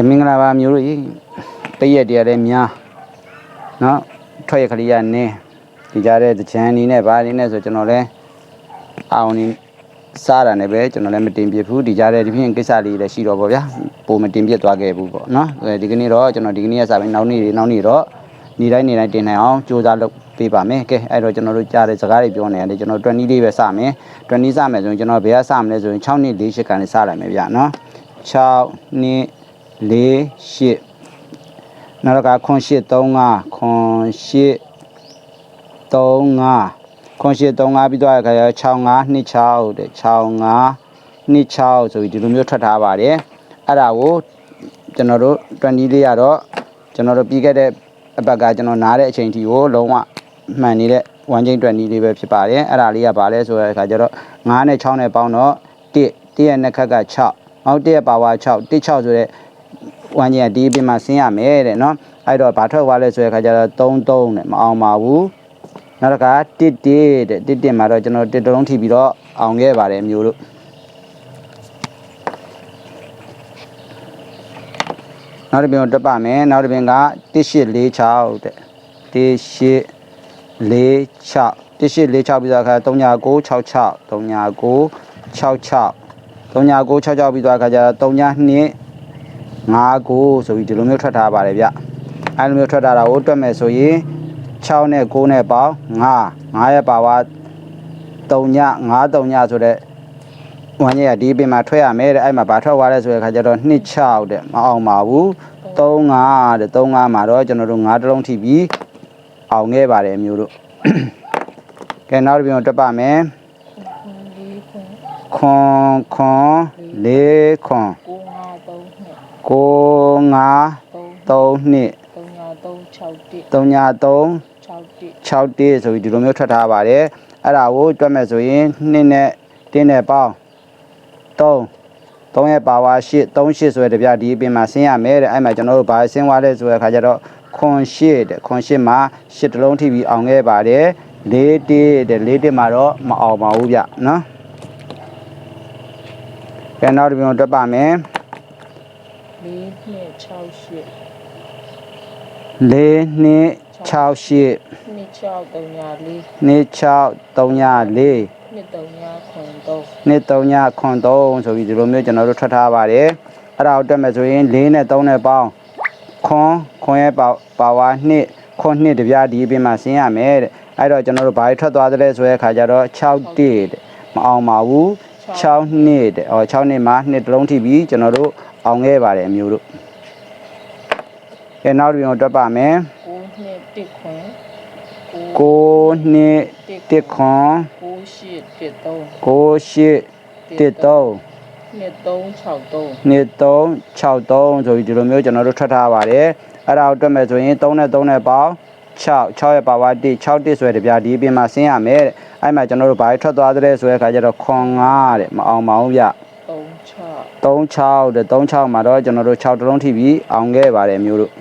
ကဲမင်္ဂလာပါမျိုးတို့ကြီးတရက်တည်းလည်းများနော်ထွက်ရခလေးရနင်းဒီကြားတဲ့တချမ်းနီးနဲ့ဗာနေနဲ့ဆိုကျွန်တော်လည်းအောင်နေစားတာနဲ့ပဲကျွန်တော်လည်းမတင်ပြဘူးဒီကြားတဲ့ဒီပြင်ကိစ္စလေးလည်းရှိတော့ဗောဗျာပုံမတင်ပြသွားခဲ့ဘူးပေါ့နော်အဲဒီကနေ့တော့ကျွန်တော်ဒီကနေ့ကစားပြီးနောက်နေ့နောက်နေ့တော့နေ့တိုင်းနေ့တိုင်းတင်နိုင်အောင်ကြိုးစားလုပ်ပေးပါမယ်ကဲအဲ့တော့ကျွန်တော်တို့ကြားတဲ့စကားတွေပြောနေရတယ်ကျွန်တော်20လေးပဲစမယ်20စမယ်ဆိုရင်ကျွန်တော်ဘယ်ကစမလဲဆိုရင်6နှစ်4 8ကန်လေးစလိုက်မယ်ဗျာနော်6နှစ် 4 8နောက်တော့ကခွန်8 35ခွန်8 35ခွန်8 35ပြီးတော့အခါကျ65 26တဲ့65 26ဆိုပြီးဒီလိုမျိုးထွက်ထားပါတယ်အဲ့ဒါကိုကျွန်တော်တို့20လေးရတော့ကျွန်တော်တို့ပြီးခဲ့တဲ့အပတ်ကကျွန်တော်နားတဲ့အချိန်ထိကိုလုံးဝမှန်နေတဲ့1ချိန်20လေးပဲဖြစ်ပါတယ်အဲ့ဒါလေးကဘာလဲဆိုတဲ့အခါကျတော့9နဲ့6နဲ့ပေါင်းတော့1 1ရဲ့နှစ်ခက်က6နောက်1ရဲ့ပါဝါ6 1 6ဆိုတဲ့ ဝမ်းကြီးကဒီအပြင်မှာဆင်းရမယ်တဲ့နော်အဲ့တော့ဘာထွက်သွားလဲဆိုတဲ့အခါကျတော့3 3နဲ့မအောင်ပါဘူးနောက်တစ်ခါ1 1တဲ့1 1မှာတော့ကျွန်တော်1တလုံးထိပြီးတော့အောင်ခဲ့ပါတယ်မျိုးတို့နောက်တစ်ပြင်ကိုတက်ပါမယ်နောက်တစ်ပြင်က1846တဲ့1846 1846ပြီးတော့အခါ3966 3966 3966ပြီးတော့အခါကျတော့ 32 59ဆိုပြီးဒီလိုမျိုးထွက်ထားပါတယ်ဗျအဲလိုမျိုးထွက်ထားတာကိုတွက်မယ်ဆိုရင်6နဲ့9နဲ့ပေါင်း9 9ရဲ့ပါဝါ3ည9 3ညဆိုတဲ့ဝမ်းကြီးကဒီပင်မှာထွက်ရမယ်တဲ့အဲ့မှာဘာထွက်သွားလဲဆိုတဲ့အခါကျတော့2 6တဲ့မအောင်ပါဘူး3 5တဲ့3 5မှာတော့ကျွန်တော်တို့9တလုံးထိပြီးအောင်ခဲ့ပါတယ်မျိုးတို့ကဲနောက်တစ်ပြန်တွက်ပါမယ်ခွန်ခွန်လေးခွန်ကို ငါသုံးနှစ်ကိုငါ3နှစ်သုံးညာသုံး6 3တစ်3 6 1ဆိုပြီးဒီလိုမျိုးထွက်ထားပါတယ်အဲ့ဒါကိုတွက်မယ်ဆိုရင်2နဲ့1နဲ့ပေါင်း3 3ရဲ့ပါဝါ8 3 8ဆိုတဲ့တပြဒီအပြင်မှာဆင်းရမယ်တဲ့အဲ့မှာကျွန်တော်တို့ဘာဆင်းသွားလဲဆိုတဲ့အခါကျတော့ခွန်8တဲ့ခွန်8မှာ8တလုံးထိပြီးအောင်ခဲ့ပါတယ်4တစ်တဲ့4တစ်မှာတော့မအောင်ပါဘူးဗျနော်ကဲနောက်တစ်ပြန်တွက်ပါမယ် လေးနှစ်6ရှစ်4 2 6 8နှစ်6သုံးညာလေး2 6 3 4နှစ်သုံးညာခွန်သုံးနှစ်3ညခွန်3ဆိုပြီးဒီလိုမျိုးကျွန်တော်တို့ထွက်ထားပါတယ်အဲ့ဒါကိုတက်မယ်ဆိုရင်4နဲ့3နဲ့ပေါင်းခွန်ခွန်ရဲ့ပါပါဝါ2ခွန်2တပြားဒီအပြင်မှာဆင်းရမယ်တဲ့အဲ့တော့ကျွန်တော်တို့ဘာတွေထွက်သွားသလဲဆိုတဲ့အခါကျတော့6တိတဲ့မအောင်ပါဘူး6နှစ်တဲ့ဟော6နှစ်မှာနှစ်တစ်လုံးထိပြီးကျွန်တော်တို့ အောင်ခဲ့ပါတယ်အမျိုးတို့ကဲနောက်တစ်ပြန်တွက်ပါမယ်9နှစ်တစ်ခွန်9နှစ်တစ်ခွန်9ရှစ်တစ်သုံး9 8တစ်3နှစ်3 6သုံးနှစ်3 6 3ဆိုပြီးဒီလိုမျိုးကျွန်တော်တို့ထွက်ထားပါတယ်အဲ့ဒါကိုတွက်မယ်ဆိုရင်3နဲ့3နဲ့ပေါင်း6 6ရဲ့ပါဝါ1 6တစ်ဆိုတဲ့တပြားဒီအပြင်မှာဆင်းရမယ်တဲ့အဲ့မှာကျွန်တော်တို့ဘာထွက်သွားတဲ့ဆိုတဲ့အခါကျတော့ခွန်9တဲ့မအောင်ပါဘူးဗျ 3 3 6 6တဲ့3 6မှာတော့ကျွန်တော်တို့6တလုံးထိပြီးအောင်ခဲ့ပါတယ်မျိုးတို့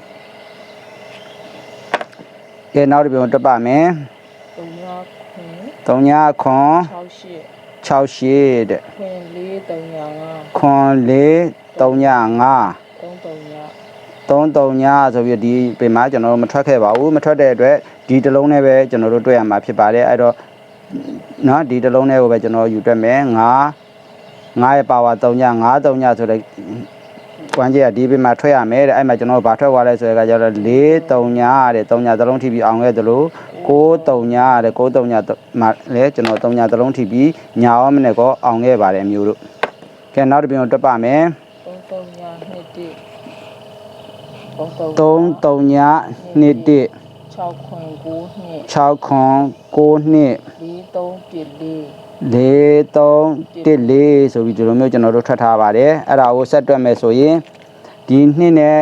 ကဲနောက်တစ်ပြန်တွက်ပါမယ်3ညာခွန်3ညခွန်6ရှစ်6ရှစ်တဲ့ခွန်လေး3ညာ5ခွန်4 3ည5 3 3ညာ3 3ညဆိုပြီးဒီပင်မှာကျွန်တော်တို့မထွက်ခဲ့ပါဘူးမထွက်တဲ့အတွက်ဒီတစ်လုံးနဲ့ပဲကျွန်တော်တို့တွေ့ရမှာဖြစ်ပါတယ်အဲ့တော့နော်ဒီတစ်လုံးနဲ့ကိုပဲကျွန်တော်ယူတွက်မယ်9 9ရဲ့ပါဝါ3ည9 3ညဆိုတဲ့ကွမ်းကြီးကဒီပင်မှာထွက်ရမယ်တဲ့အဲ့မှာကျွန်တော်တို့ဘာထွက်သွားလဲဆိုတဲ့အခါကျတော့4 3ညတဲ့3ညတစ်လုံးထိပြီးအောင်ခဲ့သလို6 3ညတဲ့6 3ညမှာလည်းကျွန်တော်3ညတစ်လုံးထိပြီးညာရောမနဲ့ကောအောင်ခဲ့ပါတယ်မျိုးတို့ကဲနောက်တစ်ပြန်တွက်ပါမယ်3 3ညာနှစ်တစ်3 3ည2 1 3 3 6ခွန်9နှစ်6ခွန်9နှစ်4 3 1 4 4 3 1 4ဆိုပြီးဒီလိုမျိုးကျွန်တော်တို့ထွက်ထားပါတယ်အဲ့ဒါကိုဆက်တွက်မယ်ဆိုရင်ဒီနှစ်နဲ့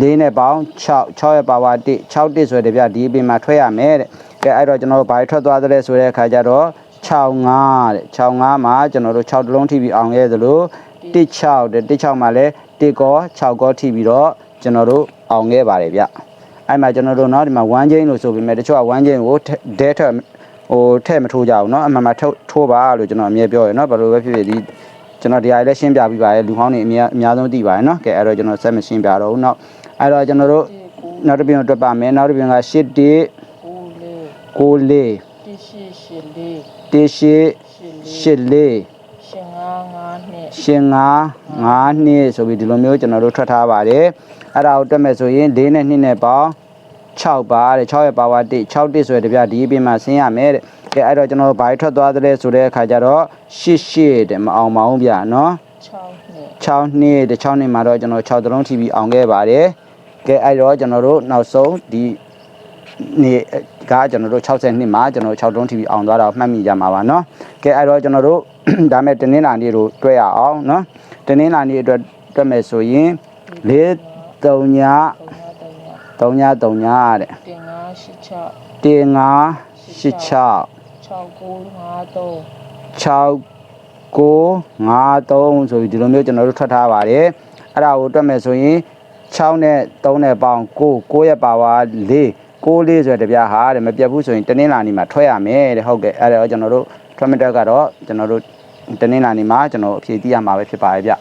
၄နဲ့ပေါင်း6 6ရဲ့ပါဝါ1 6တစ်ဆိုတဲ့ပြဒီအပြင်မှာထွက်ရမယ်တဲ့ကဲအဲ့တော့ကျွန်တော်တို့ဘာထွက်သွားသလဲဆိုတဲ့အခါကျတော့65တဲ့65မှာကျွန်တော်တို့6တလုံးထိပြီးအောင်ရဲသလို16တဲ့16မှာလည်း1ကော6ကောထိပြီးတော့ကျွန်တော်တို့အောင်ခဲ့ပါတယ်ဗျအဲ့မှာကျွန်တော်တို့เนาะဒီမှာ1 chain လို့ဆိုပေမဲ့တချို့က1 chain ကိုဒဲထက် ဟိုထဲ့မထိုးကြဘူးเนาะအမှန်မှထိုးထိုးပါလို့ကျွန်တော်အမြဲပြောရယ်เนาะဘာလို့ပဲဖြစ်ဖြစ်ဒီ ကျွန်တော်ဒီဟာလေးရှင်းပြပြီးပါရဲ့လူဟောင်းတွေအများအများဆုံးသိပါတယ်နော်ကဲအဲ့တော့ကျွန်တော်ဆက်မရှင်းပြတော့ဘူးနောက်အဲ့တော့ကျွန်တော်တို့ ဒီကို နောက်တစ်ပြင်တွက်ပါမယ်နောက်တစ်ပြင်က8 1 ကိုလေ 9 တိရှိရှိလေး 4 1 ရှိလေး 8 ရှင်ငါးငါးနှစ် ရှင်ငါ9နှစ်ဆိုပြီးဒီလိုမျိုးကျွန်တော်တို့ထွက်ထားပါတယ်အဲ့ဒါကိုတွက်မယ်ဆိုရင်4နဲ့2နဲ့ပေါင်း 6ပါတဲ့6ရဲ့ပါဝါ1 6တစ်ဆိုရတဲ့ဗျဒီအပြင်မှာဆင်းရမယ်တဲ့ကဲအဲ့တော့ကျွန်တော်တို့ဘာထွက်သွားသလဲဆိုတဲ့အခါကျတော့8 8တဲ့မအောင်ပါဘူးဗျနော် 6နှစ် 6နှစ်တဲ့6နှစ်မှာတော့ကျွန်တော်6သလုံးထိပြီးအောင်ခဲ့ပါတယ်ကဲအဲ့တော့ကျွန်တော်တို့နောက်ဆုံးဒီနေ့ကကျွန်တော်တို့60နှစ်မှာကျွန်တော်6တုံး TV အောင်သွားတာကိုမှတ်မိကြမှာပါเนาะကဲအဲ့တော့ကျွန်တော်တို့ ဒါမဲ့တင်းင်းလာနေ့တို့တွေ့ရအောင်เนาะတင်းင်းလာနေ့အတွက်တွေ့မယ်ဆိုရင်4 3ည 3ည3ညတဲ့တင်ငါးရှိချတင်5 86 6ကိုငါးသုံး6 9 53ဆိုပြီးဒီလိုမျိုးကျွန်တော်တို့ထွက်ထားပါတယ်အဲ့ဒါကိုတွက်မယ်ဆိုရင်6နဲ့3နဲ့ပေါင်း9 9ရဲ့ပါဝါ4 6လေးဆိုတဲ့တပြားဟာတဲ့မပြတ်ဘူးဆိုရင်တနင်္လာနေ့မှာထွက်ရမယ်တဲ့ဟုတ်ကဲ့အဲ့ဒါတော့ကျွန်တော်တို့ထွက်မတက်ကတော့ကျွန်တော်တို့တနင်္လာနေ့မှာကျွန်တော်အဖြေသိရမှာပဲဖြစ်ပါရဲ့ဗျ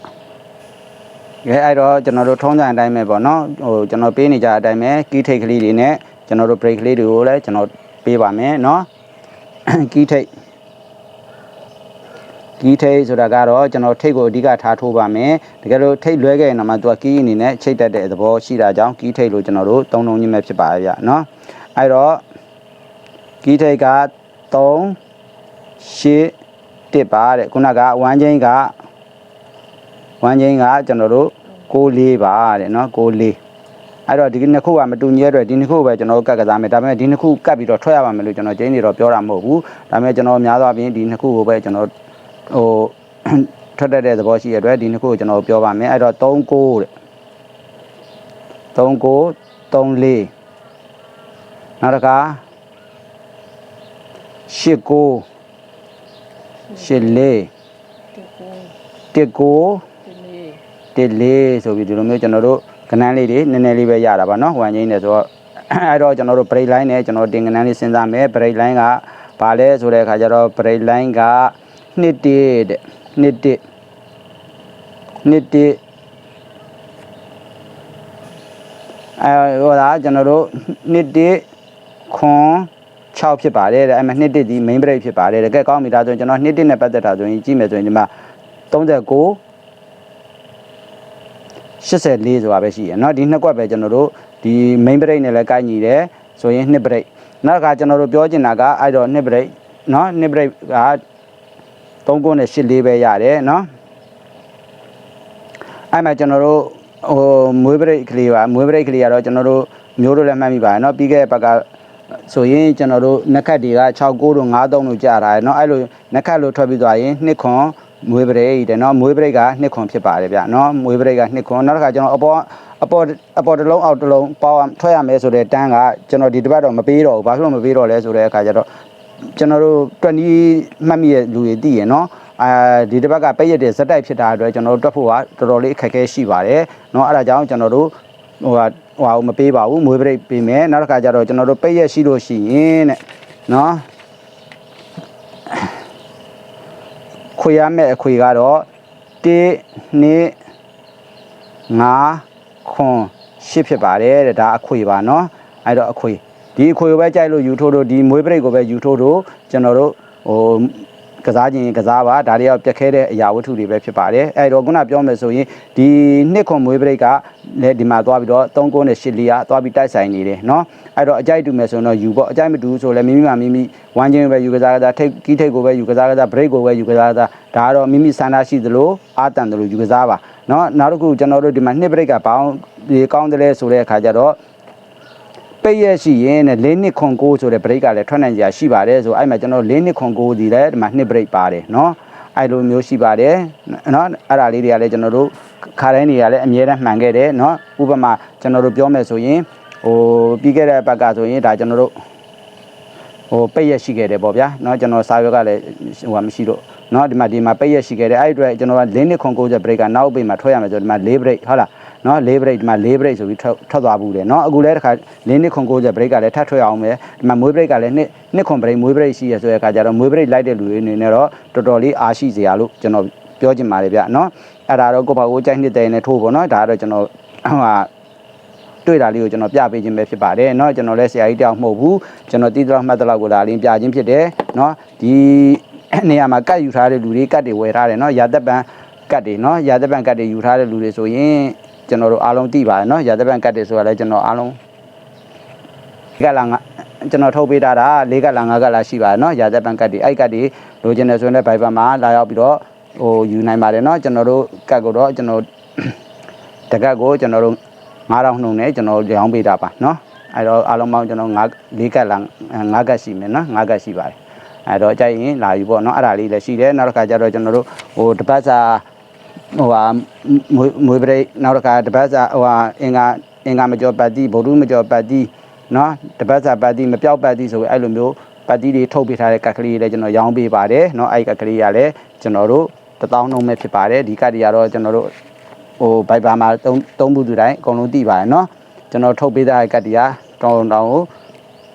အဲအဲ့တော့ကျွန်တော်တို့ထုံးစံအတိုင်းပဲပေါ့နော်ဟိုကျွန်တော်ပေးနေကြအတိုင်းပဲကီးထိတ်ကလေးတွေနဲ့ကျွန်တော်တို့ break လေးတွေကိုလည်းကျွန်တော်ပေးပါမယ်နော်ကီးထိတ်ကီးထိတ်ဆိုတာကတော့ကျွန်တော်ထိတ်ကိုအဓိကထားထိုးပါမယ်တကယ်လို့ထိတ်လွဲခဲ့ရင်တော့မှသူကကီးအနေနဲ့ချိတ်တတ်တဲ့သဘောရှိတာကြောင့်ကီးထိတ်လို့ကျွန်တော်တို့သုံးလုံးချင်းပဲဖြစ်ပါရဲ့ဗျနော်အဲ့တော့ကီးထိတ်က3 8 1ပါတဲ့ခုနကဝမ်းချင်းက ဝမ်းချင်းကကျွန်တော်တို့64ပါတဲ့နော်64အဲ့တော့ဒီနှစ်ခုကမတူညီရတဲ့ဒီနှစ်ခုပဲကျွန်တော်ကတ်ကစားမယ်ဒါပေမဲ့ဒီနှစ်ခုကတ်ပြီးတော့ထွက်ရပါမယ်လို့ကျွန်တော်ကျင်းနေတော့ပြောတာမဟုတ်ဘူးဒါပေမဲ့ကျွန်တော်များသောအားဖြင့်ဒီနှစ်ခုကိုပဲကျွန်တော်ဟိုထွက်တတ်တဲ့သဘောရှိရတဲ့ဒီနှစ်ခုကိုကျွန်တော်ပြောပါမယ်အဲ့တော့39တဲ့39 34နောက်တစ်ခါ89 84 19 4 ဒီကို 1 9 ဒီလေး 1 4ဆိုပြီးဒီလိုမျိုးကျွန်တော်တို့ကဏန်းလေးတွေနည်းနည်းလေးပဲရတာပါเนาะဟိုအချင်းနေဆိုတော့ အဲ့တော့ကျွန်တော်တို့ break line နဲ့ကျွန်တော်တင်ကဏန်းလေးစဉ်းစားမယ် break line ကဘာလဲဆိုတဲ့အခါကျတော့ break line ကနှစ်တည်းတဲ့နှစ်တည်းနှစ်တည်းအဲဟိုဒါကျွန်တော်တို့နှစ်တည်းခွန်6ဖြစ်ပါတယ်တဲ့အဲ့မှာနှစ်တည်းဒီ main break ဖြစ်ပါတယ်တကယ်ကောင်းပြီဒါဆိုရင်ကျွန်တော်နှစ်တည်းနဲ့ပတ်သက်တာဆိုရင်ကြည့်မယ်ဆိုရင်ဒီမှာ39 84ဆိုတာပဲရှိရယ်เนาะဒီနှစ်ကွက်ပဲကျွန်တော်တို့ဒီ main break နဲ့လည်းကိုက်ညီတယ်ဆိုရင်နှစ် break နောက်ကကျွန်တော်တို့ပြောချင်တာကအဲ့တော့နှစ် break เนาะနှစ် break က3ခုနဲ့8လေးပဲရတယ်เนาะအဲ့မှာကျွန်တော်တို့ဟိုမွေး break ကလေးပါမွေး break ကလေးကတော့ကျွန်တော်တို့မျိုးတို့လည်းမှတ်မိပါတယ်เนาะပြီးခဲ့တဲ့ဘက်ကဆိုရင်ကျွန်တော်တို့နှစ်ခတ်တွေက6 9တို့5 3တို့ကြာတာရယ်เนาะအဲ့လိုနှစ်ခတ်လို့ထွက်ပြီးသွားရင်နှစ်ခွန် မွေးပရိတ်တဲ့เนาะမွေးပရိတ်ကနှစ်ခွန်ဖြစ်ပါတယ်ဗျเนาะမွေးပရိတ်ကနှစ်ခွန်နောက်တစ်ခါကျွန်တော်အပေါ်အပေါ်အပေါ်တစ်လုံးအောက်တစ်လုံးပေါအောင်ထွက်ရမယ်ဆိုတဲ့တန်းကကျွန်တော်ဒီတစ်ပတ်တော့မပေးတော့ဘူးဘာဖြစ်လို့မပေးတော့လဲဆိုတဲ့အခါကျတော့ကျွန်တော်တို့တွက်နီးမှတ်မိရဲ့လူတွေသိရယ်เนาะအာဒီတစ်ပတ်ကပိတ်ရက်တဲ့ဇက်တိုက်ဖြစ်တာအတွက်ကျွန်တော်တို့တွက်ဖို့ကတော်တော်လေးအခက်အခဲရှိပါတယ်เนาะအဲ့ဒါကြောင့်ကျွန်တော်တို့ဟိုဟာဟိုဟာမပေးပါဘူးမွေးပရိတ်ပေးမယ်နောက်တစ်ခါကျတော့ကျွန်တော်တို့ပိတ်ရက်ရှိလို့ရှိရင်တဲ့เนาะ ခွေရမယ့်အခွေကတော့1 2 5ခွန်8ဖြစ်ပါတယ်တဲ့ဒါအခွေပါเนาะအဲ့တော့အခွေဒီအခွေကိုပဲကြိုက်လို့ယူထိုးတို့ဒီမွေးပရိတ်ကိုပဲယူထိုးတို့ကျွန်တော်တို့ဟို ကစားခြင်းကစားပါဒါတွေကပြက်ခဲတဲ့အရာဝတ္ထုတွေပဲဖြစ်ပါတယ်အဲ့တော့ခုနပြောမယ်ဆိုရင်ဒီနှစ်ခွန်မွေးပရိတ်ကလည်းဒီမှာသွားပြီးတော့3ကုန်းနဲ့8လီကသွားပြီးတိုက်ဆိုင်နေတယ်เนาะအဲ့တော့အကြိုက်တူမယ်ဆိုရင်တော့ယူပေါ့အကြိုက်မတူဆိုလည်းမိမိမှမိမိဝမ်းချင်းပဲယူကစားကစားထိတ်ကီးထိတ်ကိုပဲယူကစားကစား break ကိုပဲယူကစားကစားဒါကတော့မိမိစန္ဒရှိသလိုအာတန်သလိုယူကစားပါเนาะနောက်တစ်ခုကျွန်တော်တို့ဒီမှာနှစ် break ကဘောင်းဒီကောင်းတယ်လဲဆိုတဲ့အခါကျတော့ ပိတ်ရရှိရင်တဲ့၄နှစ်ခွန်9ဆိုတဲ့ break ကလည်းထွက်နိုင်ကြရှိပါတယ်ဆိုအဲ့မှာကျွန်တော်၄နှစ်ခွန်9ဒီလည်းဒီမှာနှစ် break ပါတယ်เนาะအဲ့လိုမျိုးရှိပါတယ်เนาะအဲ့ဒါလေးတွေကလည်းကျွန်တော်တို့ခါတိုင်းတွေကလည်းအမြဲတမ်းမှန်ခဲ့တယ်เนาะဥပမာကျွန်တော်တို့ပြောမယ်ဆိုရင်ဟိုပြီးခဲ့တဲ့ဘက်ကဆိုရင်ဒါကျွန်တော်တို့ဟိုပိတ်ရရှိခဲ့တယ်ပေါ့ဗျာเนาะကျွန်တော်စာရွက်ကလည်းဟိုဟာမရှိတော့เนาะဒီမှာဒီမှာပိတ်ရရှိခဲ့တယ်အဲ့အတွက်ကျွန်တော်က၄နှစ်ခွန်9ဆို break ကနောက်ပိတ်မှာထွက်ရမယ်ဆိုဒီမှာ၄ break ဟုတ်လား နော်၄ break ဒီမှာ၄ break ဆိုပြီးထွက်ထွက်သွားဘူးတယ်နော်အခုလည်းတစ်ခါ၄နှစ်ခွန်90 break ကလည်းထပ်ထွက်အောင်ပဲဒီမှာမွေး break ကလည်းနှစ်နှစ်ခွန် break မွေး break ရှိရဆိုတဲ့အခါကျတော့မွေး break လိုက်တဲ့လူတွေအနေနဲ့တော့တော်တော်လေးအားရှိစရာလို့ကျွန်တော် ပြောချင်ပါတယ်ဗျနော်အဲ့ဒါတော့ကိုယ့်ဘာကိုကြိုက်နှစ်တဲ့နဲ့ထိုးပေါ့နော်ဒါကတော့ကျွန်တော်ဟိုဟာတွေ့တာလေးကိုကျွန်တော်ပြပေးခြင်းပဲဖြစ်ပါတယ်เนาะကျွန်တော်လည်းဆရာကြီးတယောက်မဟုတ်ဘူးကျွန်တော်တီးတော့မှတ်တော့ကိုဒါလေးပြခြင်းဖြစ်တယ်เนาะဒီနေရာမှာကတ်ယူထားတဲ့လူတွေကတ်တွေဝယ်ထားတယ်เนาะရာသက်ပံကတ်တွေเนาะရာသက်ပံကတ်တွေယူထားတဲ့လူတွေဆိုရင် ကျွန်တော်တို့အားလုံးသိပါတယ်နော်ရာသပန်ကတ်တယ်ဆိုတာလည်းကျွန်တော်အားလုံးကလာငါကျွန်တော်ထုတ်ပေးတာဒါ၄ကလာ၅ကလာရှိပါတယ်နော်ရာသပန်ကတ်တွေအဲ့ကတ်တွေလိုချင်တယ်ဆိုရင်လည်း Viber မှာလာရောက်ပြီးတော့ဟိုယူနိုင်ပါတယ်နော်ကျွန်တော်တို့ကတ်ကိုတော့ကျွန်တော်တကတ်ကိုကျွန်တော်တို့9000နှုံနဲ့ကျွန်တော်ရောင်းပေးတာပါနော်အဲ့တော့အားလုံးပေါင်းကျွန်တော်5 4ကတ်လာ5ကတ်ရှိမယ်နော်5ကတ်ရှိပါတယ်အဲ့တော့ကြိုက်ရင်လာယူပေါ့နော်အဲ့ဒါလေးလည်းရှိတယ်နောက်တစ်ခါကျတော့ကျွန်တော်တို့ဟိုတပတ်စာ ဟိုဟာငွေငွေပရိတ်နောက်တစ်ခါတပတ်စာဟိုဟာအင်္ဂါအင်္ဂါမကျော်ပတ်တိဗုဒ္ဓမကျော်ပတ်တိနော်တပတ်စာပတ်တိမပြောက်ပတ်တိဆိုပြီးအဲ့လိုမျိုးပတ်တိတွေထုတ်ပေးထားတဲ့ကတ်ကလေးလည်းကျွန်တော်ရောင်းပေးပါတယ်နော်အဲ့ကတ်ကလေးကလည်းကျွန်တော်တို့တပေါင်းလုံးပဲဖြစ်ပါတယ်ဒီကတ်တွေကတော့ကျွန်တော်တို့ဟိုဘိုက်ဘာမှာသုံးသုံးဘူးသူတိုင်းအကုန်လုံးသိပါတယ်နော်ကျွန်တော်ထုတ်ပေးတဲ့ကတ်တွေကတောင်းတောင်းကို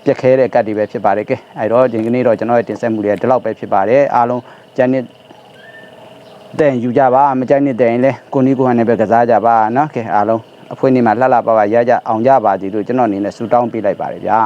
ပြက်ခဲတဲ့ကတ်တွေပဲဖြစ်ပါတယ်ကဲအဲ့တော့ဒီကနေ့တော့ကျွန်တော်ရဲ့တင်ဆက်မှုတွေကဒီလောက်ပဲဖြစ်ပါတယ်အားလုံးကျန်တဲ့ တင်ယူကြပါမကြိုက်နဲ့တင်လဲကိုနီးကိုဟန်နဲ့ပဲကစားကြပါနော်ကဲအားလုံးအဖွင့်နေမှာလှလှပါပါရကြအောင်ကြပါစီလို့ကျွန်တော်အနေနဲ့ဆူတောင်းပေးလိုက်ပါတယ်ဗျာ